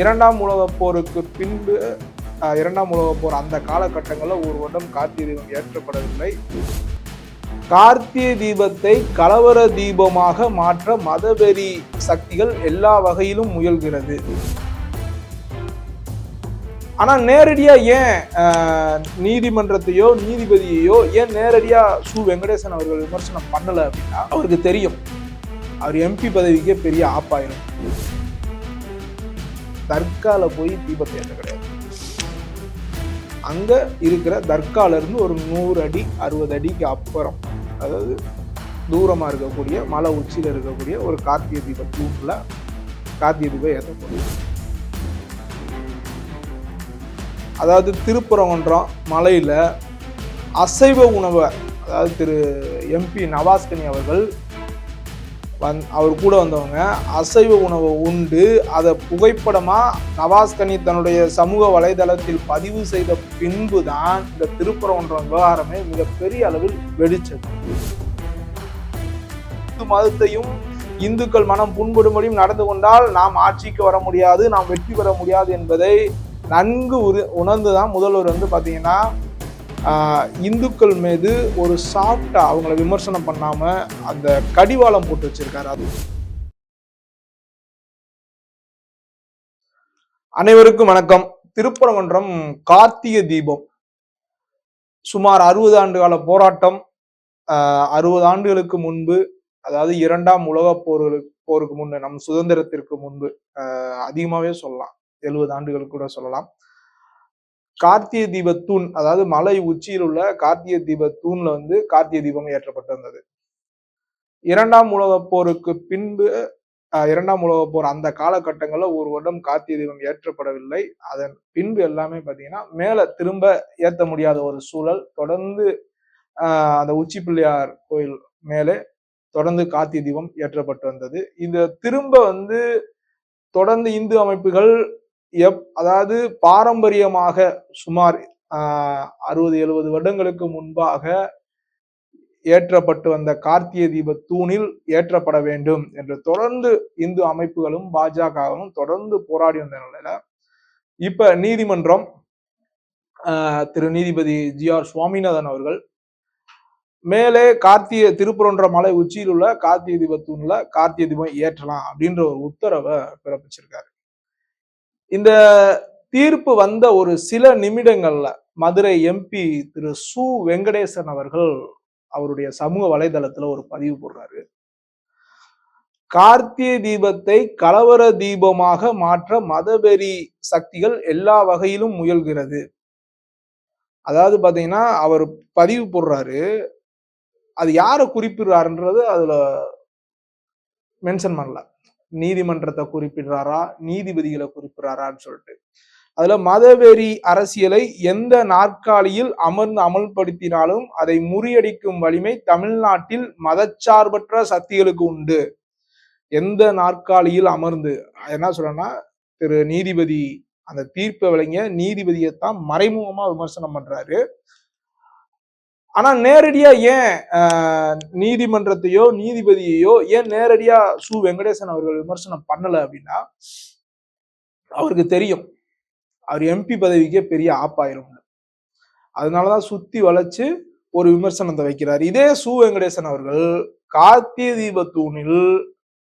இரண்டாம் உலகப் போருக்கு பின்பு இரண்டாம் உலகப் போர் அந்த காலகட்டங்களில் ஒரு வருடம் கார்த்திகை தீபம் ஏற்றப்படவில்லை. கார்த்திகை தீபத்தை கலவர தீபமாக மாற்ற மதவெறி சக்திகள் எல்லா வகையிலும் முயல்கிறது. ஆனால் நேரடியாக ஏன் நீதிமன்றத்தையோ நீதிபதியையோ ஏன் நேரடியாக சு. வெங்கடேசன் அவர்கள் விமர்சனம் பண்ணலை அப்படின்னா அவருக்கு தெரியும். அவர் எம்பி பதவிக்கே பெரிய ஆப்பாயிரும் தர்காவில் போய் தீபத்தை ஏற்ற கிடையாது. அங்க இருக்கிற தர்கால இருந்து ஒரு நூறு அடி அறுபது அடிக்கு அப்புறம் அதாவது தூரமா இருக்கக்கூடிய மலை உச்சியில இருக்கக்கூடிய ஒரு கார்த்திகை தீப தூண்ல கார்த்திகை தீபம் ஏற்ற அதாவது திருப்பரங்குன்றம் மலையில அசைவ உணவை அதாவது திரு எம்பி நவாஸ்கனி அவர்கள் வந் அவர் கூட வந்தவங்க அசைவ உணவை உண்டு அதை புகைப்படமாக நவாஸ்கனி தன்னுடைய சமூக வலைதளத்தில் பதிவு செய்த பின்பு தான் இந்த திருப்பரங்குன்ற விவகாரமே மிகப்பெரிய அளவில் வெடிச்சது. இந்து மதத்தையும் இந்துக்கள் மனம் புண்படும்படியும் நடந்து கொண்டால் நாம் ஆட்சிக்கு வர முடியாது நாம் வெற்றி பெற முடியாது என்பதை நன்கு உரு உணர்ந்து தான் முதல்வர் வந்து பார்த்தீங்கன்னா இந்துக்கள் மீது ஒரு சாஃப்டாக அவங்கள விமர்சனம் பண்ணாம அந்த கடிவாளம் போட்டு வச்சிருக்காரு அது. அனைவருக்கும் வணக்கம். திருப்பரங்குன்றம் கார்த்திகை தீபம். சுமார் அறுபது ஆண்டு கால போராட்டம் அறுபது ஆண்டுகளுக்கு முன்பு அதாவது இரண்டாம் உலகப் போர்களுக்கு போருக்கு முன்பு நம் சுதந்திரத்திற்கு முன்பு ஆஹ் அதிகமாவே சொல்லலாம். எழுபது ஆண்டுகள் கூட சொல்லலாம். கார்த்திய தீப தூண் அதாவது மலை உச்சியில் உள்ள கார்த்திய தீப தூண்ல வந்து கார்த்திய தீபம் ஏற்றப்பட்டிருந்தது. இரண்டாம் உலகப் போருக்கு பின்பு இரண்டாம் உலகப் போர் அந்த காலகட்டங்களில் ஒரு வருடம் கார்த்திய தீபம் ஏற்றப்படவில்லை. அதன் பின்பு எல்லாமே பார்த்தீங்கன்னா மேலே திரும்ப ஏற்ற முடியாத ஒரு சூழல் தொடர்ந்து அந்த உச்சி பிள்ளையார் கோயில் மேலே தொடர்ந்து கார்த்திய தீபம் ஏற்றப்பட்டு வந்தது. இந்த திரும்ப வந்து தொடர்ந்து இந்து அமைப்புகள் எப் அதாவது பாரம்பரியமாக சுமார் அறுபது எழுபது வருடங்களுக்கு முன்பாக ஏற்றப்பட்டு வந்த கார்த்திகை தீப தூணில் ஏற்றப்பட வேண்டும் என்று தொடர்ந்து இந்து அமைப்புகளும் பாஜகவும் தொடர்ந்து போராடி வந்த நிலையில இப்ப நீதிமன்றம் ஆஹ், திரு நீதிபதி ஜி ஆர் சுவாமிநாதன் அவர்கள் மேலே கார்த்திகை திருப்புரன்ற மலை உச்சியில் உள்ள கார்த்திகை தீப தூண்ல கார்த்திகை தீபம் ஏற்றலாம் அப்படின்ற ஒரு உத்தரவை பிறப்பிச்சிருக்காரு. இந்த தீர்ப்பு வந்த ஒரு சில நிமிடங்கள்ல மதுரை எம்பி திரு சு வெங்கடேசன் அவர்கள் அவருடைய சமூக வலைதளத்துல ஒரு பதிவு போடுறாரு. கார்த்திய தீபத்தை கலவர தீபமாக மாற்ற மதவெறி சக்திகள் எல்லா வகையிலும் முயல்கிறது. அதாவது பாத்தீங்கன்னா அவர் பதிவு போடுறாரு. அது யாரை குறிப்பிடுறாருன்றது அதுல மென்ஷன் பண்ணல. நீதிமன்றத்தை குறிப்பிடுறாரா நீதிபதிகளை குறிப்பிடுறாரான்னு சொல்லிட்டு. அதுல மதவெறி அரசியலை எந்த நாற்காலியில் அமர்ந்து அமல்படுத்தினாலும் அதை முறியடிக்கும் வலிமை தமிழ்நாட்டில் மதச்சார்பற்ற சக்திகளுக்கு உண்டு. எந்த நாற்காலியில் அமர்ந்து என்ன சொல்றேன்னா திரு நீதிபதி அந்த தீர்ப்பை வழங்கிய நீதிபதியைத்தான் மறைமுகமா விமர்சனம் பண்றாரு. ஆனா நேரடியா ஏன் ஆஹ், நீதிமன்றத்தையோ நீதிபதியையோ ஏன் நேரடியா சு. வெங்கடேசன் அவர்கள் விமர்சனம் பண்ணல அப்படின்னா அவருக்கு தெரியும். அவர் எம்பி பதவிக்கே பெரிய ஆப்பாயிரும் அதனாலதான் சுத்தி வளைச்சு ஒரு விமர்சனத்தை வைக்கிறார். இதே சு. வெங்கடேசன் அவர்கள் கார்த்திய தீப தூணில்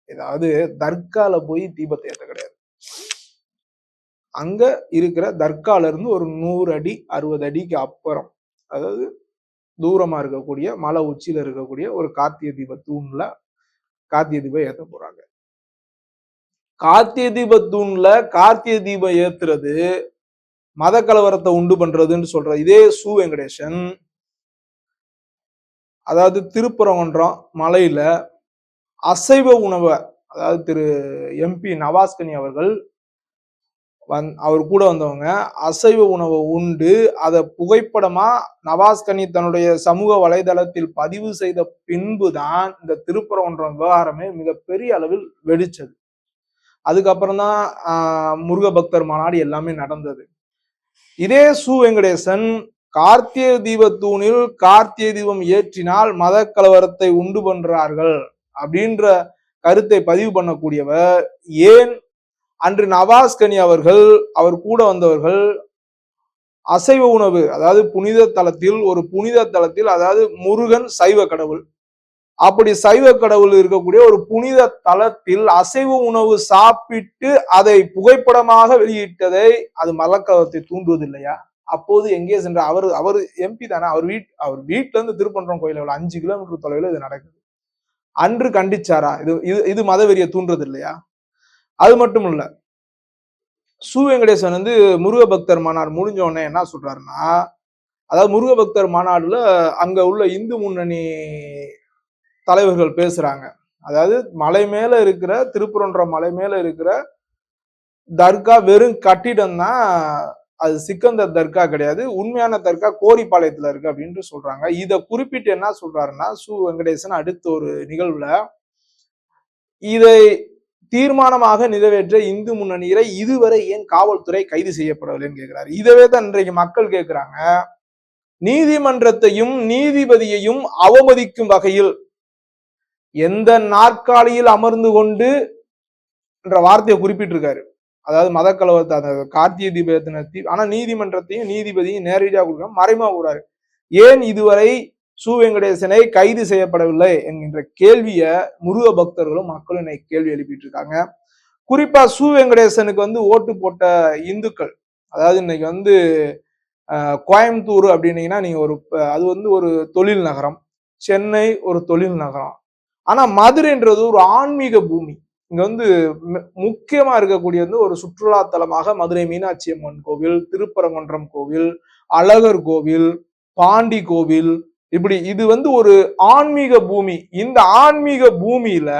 ஏதாவது தர்கால போய் தீபத்தை ஏற்ற கிடையாது. அங்க இருக்கிற தர்கால இருந்து ஒரு நூறு அடி அறுபது அடிக்கு அப்புறம் அதாவது தூரமா இருக்கக்கூடிய மலை உச்சியில இருக்கக்கூடிய ஒரு கார்த்திய தீப தூண்ல கார்த்திய தீபம் ஏத்த போறாங்க. கார்த்திகை தீப தூண்ல கார்த்திய தீபம் ஏத்துறது மத கலவரத்தை உண்டு பண்றதுன்னு சொல்கிற இதே சு வெங்கடேசன். அதாவது திருப்பரங்குன்றம் மலையில அசைவ உணவை அதாவது திரு எம்பி நவாஸ்கனி அவர்கள் வந் அவர் கூட வந்தவங்க அசைவ உணவை உண்டு அதை புகைப்படமா நவாஸ்கனி தன்னுடைய சமூக வலைதளத்தில் பதிவு செய்த பின்பு தான் இந்த திருப்பரங்குன்றம் விவகாரமே மிகப்பெரிய அளவில் வெடிச்சது. அதுக்கப்புறம் தான் முருகபக்தர் முருக பக்தர் மாநாடு எல்லாமே நடந்தது. இதே சு வெங்கடேசன் கார்த்திகை தீபத்தூணில் கார்த்திகை தீபம் ஏற்றினால் மத கலவரத்தை உண்டு பண்றார்கள் அப்படின்ற கருத்தை பதிவு பண்ணக்கூடியவர் ஏன் அன்று நவாஸ்கனி அவர்கள் அவர் கூட வந்தவர்கள் அசைவ உணவு அதாவது புனித தலத்தில் ஒரு புனித தலத்தில் அதாவது முருகன் சைவ கடவுள். அப்படி சைவ கடவுள் இருக்கக்கூடிய ஒரு புனித தலத்தில் அசைவ உணவு சாப்பிட்டு அதை புகைப்படமாக வெளியிட்டதை அது மலக்கவத்தை தூண்டுவது இல்லையா அப்போது எங்கே சென்ற அவர் அவர் எம்பி தானே அவர் வீட் அவர் வீட்டுல இருந்து திருப்பன்றம் கோயில உள்ள அஞ்சு கிலோமீட்டர் தொலைவில் இது நடக்குது. அன்று கண்டிச்சாரா? இது இது இது மதவெறியை தூண்டுறது இல்லையா அது மட்டும் இல்ல சு வெங்கடேசன் வந்து முருக பக்தர் மாநாடு முடிஞ்ச உடனே என்ன சொல்றாருன்னா அதாவது முருக பக்தர் மாநாடுல அங்க உள்ள இந்து முன்னணி தலைவர்கள் பேசுறாங்க. அதாவது மலை மேல இருக்கிற திருப்புரன்ற மலை மேல இருக்கிற தர்கா வெறும் கட்டிடம் தான் அது சிக்கந்தர் தர்கா கிடையாது உண்மையான தர்கா கோரிப்பாளையத்துல இருக்கு அப்படின்ட்டு சொல்றாங்க. இதை குறிப்பிட்டு என்ன சொல்றாருன்னா சு வெங்கடேசன் அடுத்த ஒரு நிகழ்வுல இதை தீர்மானமாக நிறைவேற்ற இந்து முன்னணியரை இதுவரை ஏன் காவல்துறை கைது செய்யப்படவில்லைன்னு கேட்கிறாரு இதவே தான் இன்றைக்கு மக்கள் கேட்கிறாங்க நீதிமன்றத்தையும் நீதிபதியையும் அவமதிக்கும் வகையில் எந்த நாற்காலியில் அமர்ந்து கொண்டு என்ற வார்த்தையை குறிப்பிட்டிருக்காரு. அதாவது மத கலவரத்தை அந்த கார்த்திகை தீபத்தின ஆனா நீதிமன்றத்தையும் நீதிபதியும் நேரடியாக கொடுக்க மறைமா கூறாரு. ஏன் இதுவரை சு வெங்கடேசனை கைது செய்யப்படவில்லை என்கின்ற கேள்விய முருக பக்தர்களும் மக்களும் இன்னைக்கு கேள்வி எழுப்பிட்டு இருக்காங்க குறிப்பா சு வெங்கடேசனுக்கு வந்து ஓட்டு போட்ட இந்துக்கள் அதாவது இன்னைக்கு வந்து கோயம்புத்தூர் அப்படின்னீங்கன்னா நீங்க ஒரு அது வந்து ஒரு தொழில் நகரம். சென்னை ஒரு தொழில் நகரம். ஆனா மதுரைன்றது ஒரு ஆன்மீக பூமி. இங்க வந்து முக்கியமா இருக்கக்கூடிய வந்து ஒரு சுற்றுலா தலமாக மதுரை மீனாட்சி அம்மன் கோவில் திருப்பரங்குன்றம் கோவில் அழகர் கோவில் பாண்டி கோவில் இப்படி இது வந்து ஒரு ஆன்மீக பூமி. இந்த ஆன்மீக பூமியில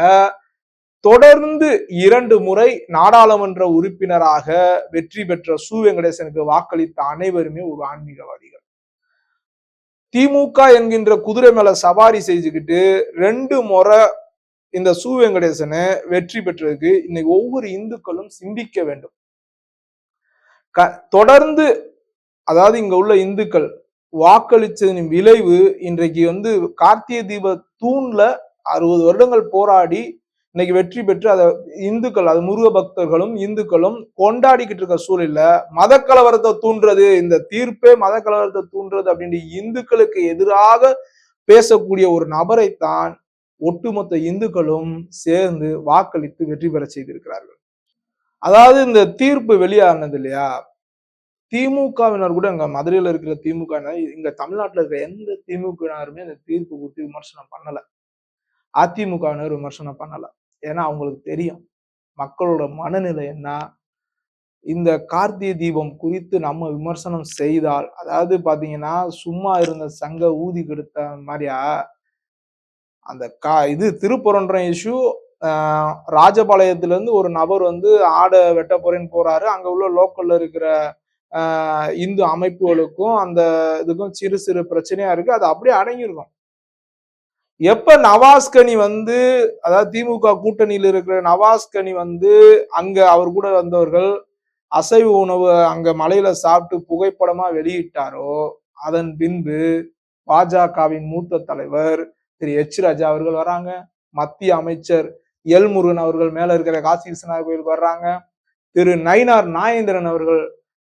தொடர்ந்து இரண்டு முறை நாடாளுமன்ற உறுப்பினராக வெற்றி பெற்ற சு. வெங்கடேசனுக்கு வாக்களித்த அனைவருமே ஒரு ஆன்மீகவாதிகள். திமுக என்கின்ற குதிரை மேல சவாரி செஞ்சுக்கிட்டு ரெண்டு முறை இந்த சு. வெங்கடேசனை வெற்றி பெற்றதுக்கு இன்னைக்கு ஒவ்வொரு இந்துக்களும் சிந்திக்க வேண்டும். தொடர்ந்து அதாவது இங்க உள்ள இந்துக்கள் வாக்களித்ததின் விளைவு இன்றைக்கு வந்து கார்த்திகை தீப தூண்ல அறுபது வருடங்கள் போராடி இன்னைக்கு வெற்றி பெற்று அதை இந்துக்கள் அது முருக பக்தர்களும் இந்துக்களும் கொண்டாடிக்கிட்டு இருக்க சூழல்ல மத கலவரத்தை தூண்டுறது இந்த தீர்ப்பே மத கலவரத்தை தூண்டுறது அப்படின்னு இந்துக்களுக்கு எதிராக பேசக்கூடிய ஒரு நபரைத்தான் ஒட்டுமொத்த இந்துக்களும் சேர்ந்து வாக்களித்து வெற்றி பெற செய்திருக்கிறார்கள். அதாவது இந்த தீர்ப்பு வெளியானது இல்லையா? திமுகவினர் கூட இங்க மதுரையில இருக்கிற திமுக இங்க தமிழ்நாட்டில் இருக்கிற எந்த திமுகவினருமே இந்த தீர்ப்பு குறித்து விமர்சனம் பண்ணல. அதிமுகவினர் விமர்சனம் பண்ணல. ஏன்னா அவங்களுக்கு தெரியும். மக்களோட மனநிலை என்ன? இந்த கார்த்திகை தீபம் குறித்து நம்ம விமர்சனம் செய்தால் அதாவது பாத்தீங்கன்னா சும்மா இருந்த சங்க ஊதி கெடுத்த மாதிரியா? அந்த கா இது திருப்புறன்ற இஷ்யூ ராஜபாளையத்துல இருந்து ஒரு நபர் வந்து ஆடை வெட்ட போறேன்னு போறாரு. அங்க உள்ள லோக்கல்ல இருக்கிற இந்து அமைப்புகளுக்கும் அந்த இதுக்கும் சிறு சிறு பிரச்சனையா இருக்கு. அது அப்படியே அடங்கியிருக்கும். எப்ப நவாஸ்கனி வந்து அதாவது திமுக கூட்டணியில் இருக்கிற நவாஸ்கனி வந்து அங்க அவர் கூட வந்தவர்கள் அசைவ உணவு அங்க மலையில சாப்பிட்டு புகைப்படமா வெளியிட்டாரோ அதன் பின்பு பாஜகவின் மூத்த தலைவர் திரு எச் ராஜா அவர்கள் வராங்க. மத்திய அமைச்சர் எல் முருகன் அவர்கள் மேல இருக்கிற காசி விஸ்வநாத கோயிலுக்கு வர்றாங்க. திரு நயினார் நாயேந்திரன் அவர்கள்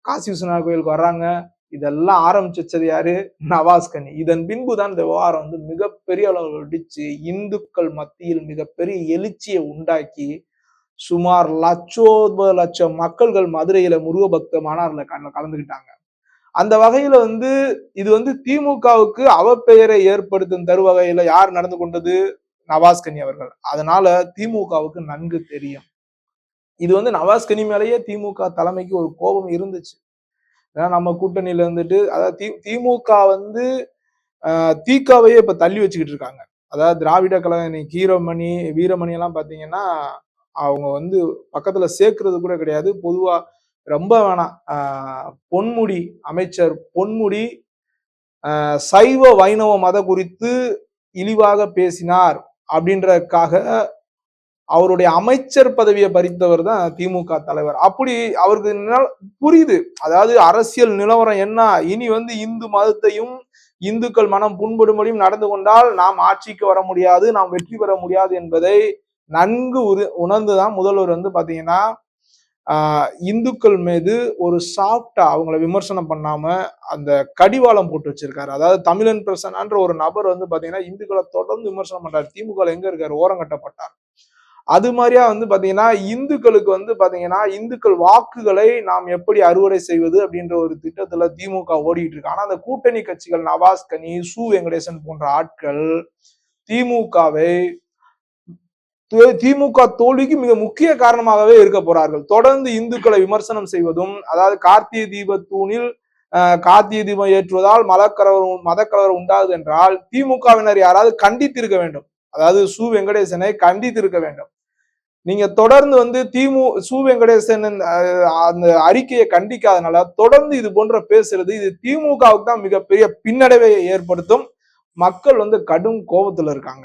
காசி விஸ்வநாத கோயிலுக்கு வர்றாங்க. இதெல்லாம் ஆரம்பிச்சு வச்சது யாரு? நவாஸ்கனி இதன் பின்புதான் இந்த விவகாரம் வந்து மிகப்பெரிய அளவில் வெடிச்சு இந்துக்கள் மத்தியில் மிகப்பெரிய எழுச்சியை உண்டாக்கி சுமார் லட்சோப லட்சம் மக்கள்கள் மதுரையில முருக பக்த மாநாடுல கலந்துகிட்டாங்க. அந்த வகையில வந்து இது வந்து திமுகவுக்கு அவப்பெயரை ஏற்படுத்தும் தரு வகையில யார் நடந்து கொண்டது? நவாஸ்கனி அவர்கள். அதனால திமுகவுக்கு நன்கு தெரியும். இது வந்து நவாஸ்கனி மேலேயே திமுக தலைமைக்கு ஒரு கோபம் இருந்துச்சு. ஏன்னா நம்ம கூட்டணியில இருந்துட்டு அதாவது தி திமுக வந்து தீக்காவையே இப்ப தள்ளி வச்சுக்கிட்டு இருக்காங்க. அதாவது திராவிட கழக கீரமணி வீரமணி எல்லாம் பாத்தீங்கன்னா அவங்க வந்து பக்கத்துல சேர்க்கறது கூட கிடையாது. பொதுவா ரொம்ப வேணாம் பொன்முடி அமைச்சர் பொன்முடி சைவ வைணவ மத குறித்து இழிவாக பேசினார் அப்படின்றதுக்காக அவருடைய அமைச்சர் பதவியை பறித்தவர் தான் திமுக தலைவர். அப்படி அவருக்கு புரியுது. அதாவது அரசியல் நிலவரம் என்ன? இனி வந்து இந்து மதத்தையும் இந்துக்கள் மனம் புண்படும்படியும் நடந்து கொண்டால் நாம் ஆட்சிக்கு வர முடியாது நாம் வெற்றி பெற முடியாது என்பதை நன்கு உணர்ந்துதான் முதல்வர் வந்து பாத்தீங்கன்னா ஆஹ் இந்துக்கள் மீது ஒரு சாஃப்டா அவங்கள விமர்சனம் பண்ணாம அந்த கடிவாளம் போட்டு வச்சிருக்காரு. அதாவது தமிழன் பிரசனான்ற ஒரு நபர் வந்து பாத்தீங்கன்னா இந்துக்களை தொடர்ந்து விமர்சனம் பண்றாரு. திமுக எங்க இருக்காரு? ஓரங்கட்டப்பட்டார் அது மாதிரியா வந்து பாத்தீங்கன்னா இந்துக்களுக்கு வந்து பாத்தீங்கன்னா இந்துக்கள் வாக்குகளை நாம் எப்படி அறுவடை செய்வது அப்படின்ற ஒரு திட்டத்துல திமுக ஓடிட்டு இருக்கு. ஆனா அந்த கூட்டணி கட்சிகள் நவாஸ் கனி சு வெங்கடேசன் போன்ற ஆட்கள் திமுகவை திமுக தோல்விக்கு மிக முக்கிய காரணமாகவே இருக்க போறார்கள். தொடர்ந்து இந்துக்களை விமர்சனம் செய்வதும் அதாவது கார்த்திகை தீப தூணில் அஹ், கார்த்திகை தீபம் ஏற்றுவதால் மதக்கலவரம் மதக்கலவரம் உண்டாகுது என்றால் திமுகவினர் யாராவது கண்டித்திருக்க வேண்டும். அதாவது சு வெங்கடேசனை கண்டித்திருக்க வேண்டும். நீங்க தொடர்ந்து வந்து திமு சு வெங்கடேசன் அந்த அறிக்கையை கண்டிக்காதனால தொடர்ந்து இது போன்ற பேசுறது இது திமுகவுக்கு தான் மிகப்பெரிய பின்னடைவை ஏற்படுத்தும். மக்கள் வந்து கடும் கோபத்துல இருக்காங்க.